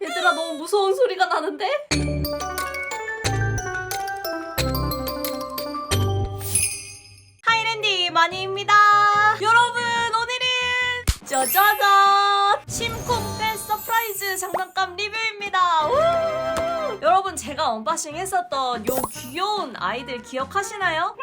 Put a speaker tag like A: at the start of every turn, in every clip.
A: 얘들아 너무 무서운 소리가 나는데? 하이랜디 마니입니다. 여러분 오늘은 짜자잔 심쿵팬 서프라이즈 장난감 리뷰입니다. 우! 여러분 제가 언박싱 했었던 요 귀여운 아이들 기억하시나요?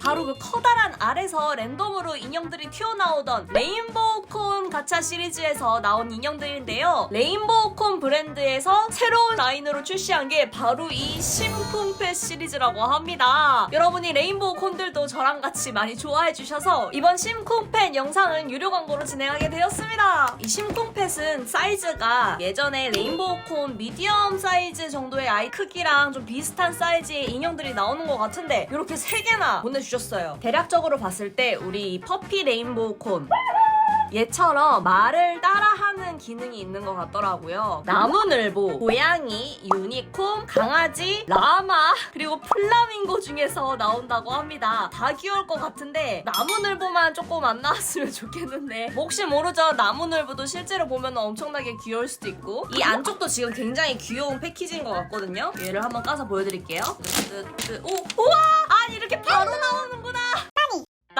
A: 바로 그 커다란 알에서 랜덤으로 인형들이 튀어나오던 레인보우 콘 가차 시리즈에서 나온 인형들인데요. 레인보우 콘 브랜드에서 새로운 라인으로 출시한 게 바로 이 심쿵패 시리즈라고 합니다. 여러분이 레인보우 콘들도 저랑 같이 많이 좋아해 주셔서 이번 심쿵팻 영상은 유료 광고로 진행하게 되었습니다. 이 심쿵팻은 사이즈가 예전에 레인보우 콘 미디엄 사이즈 정도의 아이 크기랑 좀 비슷한 사이즈의 인형들이 나오는 것 같은데 이렇게 세 개나 보내주 셨어요. 대략적으로 봤을 때 우리 이 퍼피 레인보우 콘 얘처럼 말을 따라하는 기능이 있는 것 같더라고요. 나무늘보, 고양이, 유니콘, 강아지, 라마, 그리고 플라밍고 중에서 나온다고 합니다. 다 귀여울 것 같은데 나무늘보만 조금 안 나왔으면 좋겠는데 뭐 혹시 모르죠? 나무늘보도 실제로 보면 엄청나게 귀여울 수도 있고 이 안쪽도 지금 굉장히 귀여운 패키지인 것 같거든요. 얘를 한번 까서 보여드릴게요. 오, 우와! 바로 나오는구나.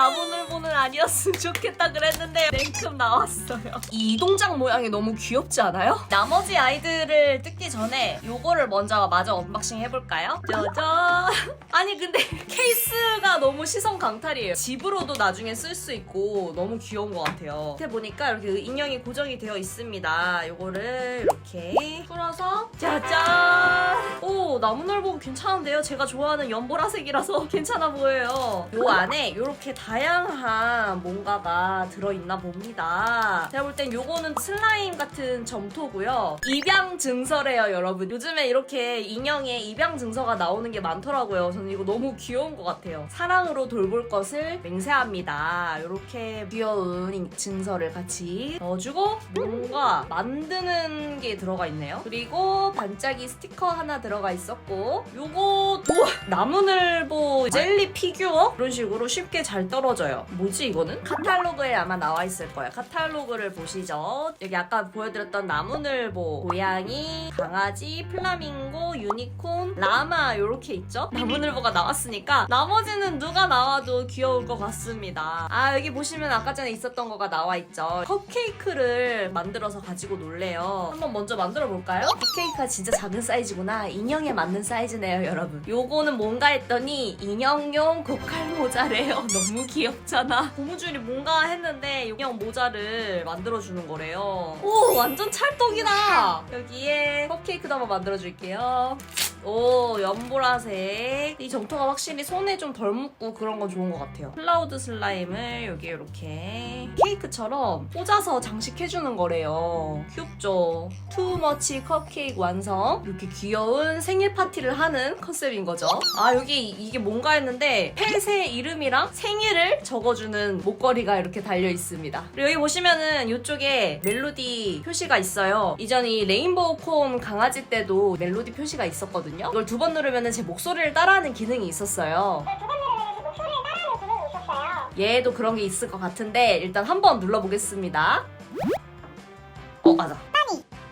A: 나무늘보는 아니었으면 좋겠다 그랬는데 냉큼 나왔어요. 이 동작 모양이 너무 귀엽지 않아요? 나머지 아이들을 뜯기 전에 요거를 먼저 마저 언박싱 해볼까요? 짜잔! 아니 근데 케이스가 너무 시선 강탈이에요. 집으로도 나중에 쓸 수 있고 너무 귀여운 것 같아요. 밑에 보니까 이렇게 인형이 고정이 되어 있습니다. 요거를 이렇게 풀어서 짜잔! 오 나무늘보 괜찮은데요? 제가 좋아하는 연보라색이라서 괜찮아 보여요. 요 안에 요렇게 다 양한 뭔가가 들어있나 봅니다. 제가 볼 땐 요거는 슬라임 같은 점토고요. 입양 증서래요, 여러분. 요즘에 이렇게 인형에 입양 증서가 나오는 게 많더라고요. 저는 이거 너무 귀여운 것 같아요. 사랑으로 돌볼 것을 맹세합니다. 이렇게 귀여운 이- 증서를 같이 넣어주고 뭔가 만드는 게 들어가 있네요. 그리고 반짝이 스티커 하나 들어가 있었고 요거 우와 나무늘보 젤리 피규어 이런 식으로 쉽게 잘 떨어 져요. 뭐지 이거는? 카탈로그에 아마 나와 있을 거예요. 카탈로그를 보시죠. 여기 아까 보여드렸던 나무늘보, 고양이, 강아지, 플라밍고, 유니콘, 라마 이렇게 있죠? 나무늘보가 나왔으니까 나머지는 누가 나와도 귀여울 것 같습니다. 아 여기 보시면 아까 전에 있었던 거가 나와 있죠. 컵케이크를 만들어서 가지고 놀래요. 한번 먼저 만들어 볼까요? 컵케이크가 진짜 작은 사이즈구나. 인형에 맞는 사이즈네요, 여러분. 요거는 뭔가 했더니 인형용 고칼 모자래요. 너무 귀엽잖아. 고무줄이 뭔가 했는데 인형 모자를 만들어주는 거래요. 오, 완전 찰떡이다. 여기에 컵케이크도 한번 만들어줄게요. 오, 연보라색. 이 점토가 확실히 손에 좀 덜 묻고 그런 건 좋은 것 같아요. 클라우드 슬라임을 여기 이렇게 케이크처럼 꽂아서 장식해주는 거래요. 귀엽죠? 투머치 컵케이크 완성. 이렇게 귀여운 생일 파티를 하는 컨셉인 거죠. 아, 여기 이게 뭔가 했는데 펫의 이름이랑 생일을 적어주는 목걸이가 이렇게 달려 있습니다. 그리고 여기 보시면은 이쪽에 멜로디 표시가 있어요. 이전 이 레인보우 콘 강아지 때도 멜로디 표시가 있었거든요. 이걸 두 번 누르면은 제 목소리를 따라하는 기능이 있었어요. 얘도 그런 게 있을 것 같은데 일단 한번 눌러보겠습니다. 어 맞아.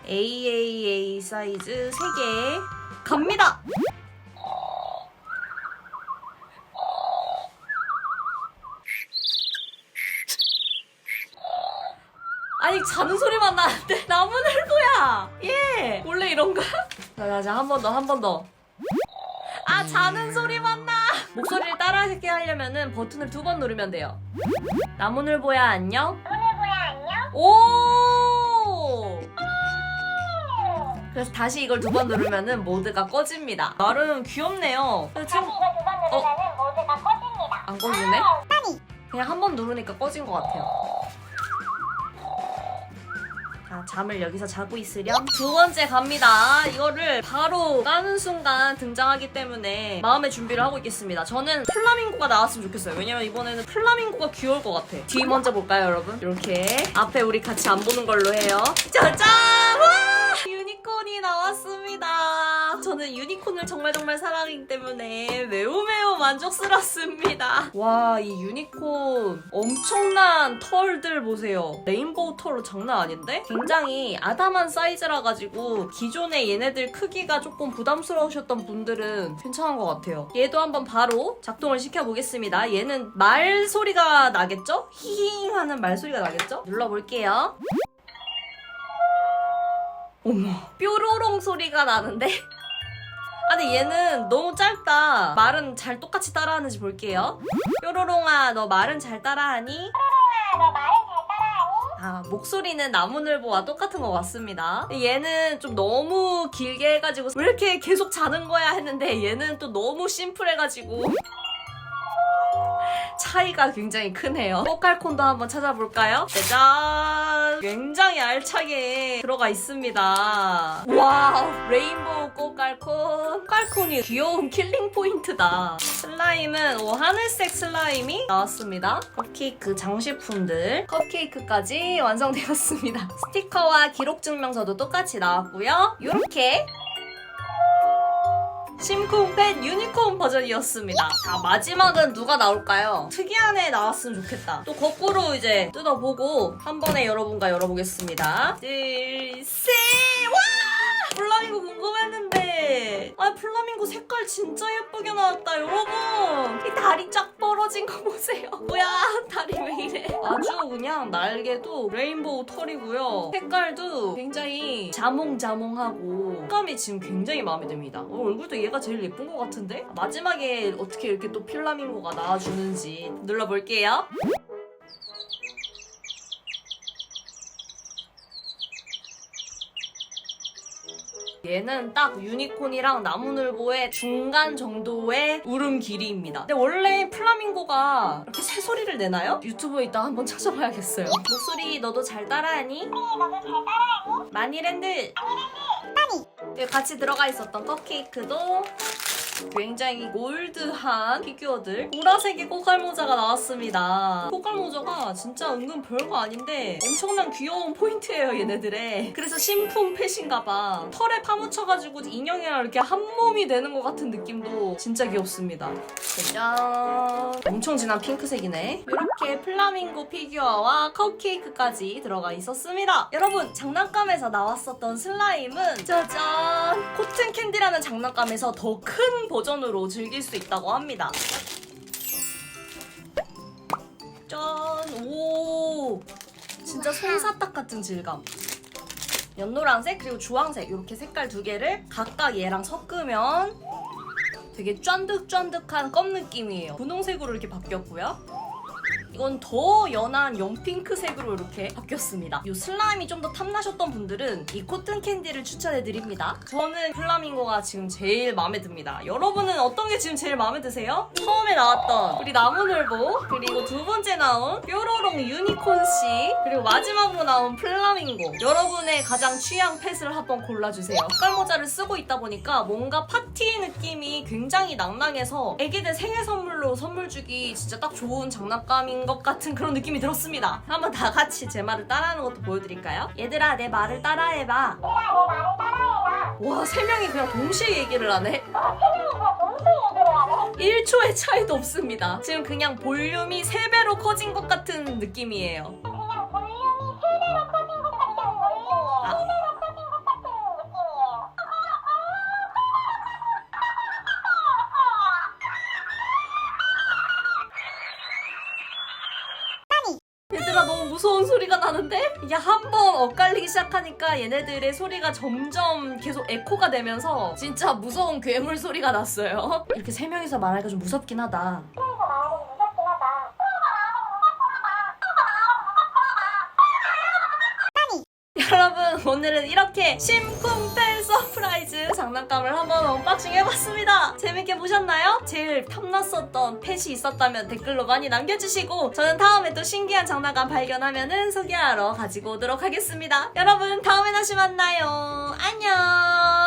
A: AAA 사이즈 3개 갑니다. 아니 자는 소리만 나는데 나무늘보야. 예. 원래 이런가? 자자자 한 번 더 한 번 더. 아 자는 소리만 나. 목소리를 따라하게 하려면은 버튼을 두 번 누르면 돼요. 나무늘 보야 안녕. 오. 그래서 다시 이걸 두 번 누르면은 모드가 꺼집니다. 나름 귀엽네요. 근데 참 어? 안 꺼지네? 그냥 한 번 누르니까 꺼진 것 같아요. 자, 잠을 여기서 자고 있으렴. 두 번째 갑니다. 이거를 바로 까는 순간 등장하기 때문에 마음의 준비를 하고 있겠습니다. 저는 플라밍고가 나왔으면 좋겠어요. 왜냐면 이번에는 플라밍고가 귀여울 것 같아. 뒤 먼저 볼까요, 여러분? 이렇게 앞에 우리 같이 안 보는 걸로 해요. 짜잔! 와! 유니콘이 나왔습니다. 저 저는 유니콘을 정말 정말 사랑하기 때문에 매우 매우 만족스럽습니다. 와, 이 유니콘 엄청난 털들 보세요. 레인보우 털로 장난 아닌데? 굉장히 아담한 사이즈라 가지고 기존의 얘네들 크기가 조금 부담스러우셨던 분들은 괜찮은 것 같아요. 얘도 한번 바로 작동을 시켜보겠습니다. 얘는 말 소리가 나겠죠? 히힝 하는 말 소리가 나겠죠? 눌러볼게요. 어머, 뾰로롱 소리가 나는데? 아니 얘는 너무 짧다. 말은 잘 똑같이 따라하는지 볼게요. 뾰로롱아, 너 말은 잘 따라하니? 아, 목소리는 나무늘보와 똑같은 것 같습니다. 얘는 좀 너무 길게 해가지고 왜 이렇게 계속 자는 거야 했는데 얘는 또 너무 심플해가지고 차이가 굉장히 크네요. 꽃갈콘도 한번 찾아볼까요? 짜잔! 굉장히 알차게 들어가 있습니다. 와 레인보우 꽃갈콘. 꽃갈콘이 귀여운 킬링 포인트다. 슬라임은 오, 하늘색 슬라임이 나왔습니다. 컵케이크 장식품들. 컵케이크까지 완성되었습니다. 스티커와 기록 증명서도 똑같이 나왔고요. 이렇게 심쿵펫 유니콘 버전이었습니다. 자, 마지막은 누가 나올까요? 특이한 애 나왔으면 좋겠다. 또 거꾸로 이제 뜯어보고 한 번에 여러분과 열어보겠습니다. 둘, 셋! 와! 플라밍고 궁금했는데. 아, 플라밍고 색깔 진짜 예쁘게 나왔다, 여러분. 이 다리 쫙 벌어진 거 보세요. 뭐야, 다리 왜 이래? 아주 그냥 날개도 레인보우 털이고요. 색깔도 굉장히 자몽자몽하고 색감이 지금 굉장히 마음에 듭니다. 어, 얼굴도 얘가 제일 예쁜 것 같은데? 마지막에 어떻게 이렇게 또 필라밍고가 나와주는지 눌러볼게요. 얘는 딱 유니콘이랑 나무늘보의 중간 정도의 울음 길이입니다. 근데 원래 플라밍고가 이렇게 새소리를 내나요? 유튜브에 이따 한번 찾아봐야겠어요. 목소리 너도 잘 따라하니? 마니랜드! 여기 같이 들어가 있었던 컵케이크도 굉장히 골드한 피규어들. 보라색의 꽃갈모자가 나왔습니다. 꽃갈모자가 진짜 은근 별거 아닌데 엄청난 귀여운 포인트예요 얘네들의. 그래서 신품 펫인가봐 털에 파묻혀가지고 인형이랑 이렇게 한 몸이 되는 것 같은 느낌도 진짜 귀엽습니다. 짜잔 엄청 진한 핑크색이네. 이렇게 플라밍고 피규어와 컵케이크까지 들어가 있었습니다. 여러분 장난감에서 나왔었던 슬라임은 짜잔! 코튼 캔디라는 장난감에서 더 큰 버전으로 즐길 수 있다고 합니다 짠! 오! 진짜 솜사탕 같은 질감 연노란색 그리고 주황색 이렇게 색깔 두 개를 각각 얘랑 섞으면 되게 쫀득쫀득한 껌 느낌이에요. 분홍색으로 이렇게 바뀌었고요. 이건 더 연한 연핑크색으로 이렇게 바뀌었습니다. 이 슬라임이 좀 더 탐나셨던 분들은 이 코튼 캔디를 추천해드립니다. 저는 플라밍고가 지금 제일 마음에 듭니다. 여러분은 어떤 게 지금 제일 마음에 드세요? 처음에 나왔던 우리 나무늘보 그리고 두 번째 나온 뾰로롱 유니콘 씨 그리고 마지막으로 나온 플라밍고 여러분의 가장 취향 펫을 한번 골라주세요. 깔모자를 쓰고 있다 보니까 뭔가 파티 느낌이 굉장히 낭낭해서 애기들 생일 선물로 선물 주기 진짜 딱 좋은 장난감인 것 같은 그런 느낌이 들었습니다. 한번 다 같이 제 말을 따라하는 것도 보여드릴까요? 얘들아 내 말을 따라해봐. 와세 명이 그냥 동시에 얘기를 하네. 1초의 차이도 없습니다. 지금 그냥 볼륨이 3배로 커진 것 같은 느낌이에요. 이게 한 번 엇갈리기 시작하니까 얘네들의 소리가 점점 계속 에코가 되면서 진짜 무서운 괴물 소리가 났어요. 이렇게 세 명이서 말하기가 좀 무섭긴 하다. 여러분 오늘은 이렇게 심쿵팬 서프라이즈 장난감을 한번 언박싱 해봤습니다. 재밌게 보셨나요? 제일 탐났었던 펫이 있었다면 댓글로 많이 남겨주시고 저는 다음에 또 신기한 장난감 발견하면 소개하러 가지고 오도록 하겠습니다. 여러분 다음에 다시 만나요. 안녕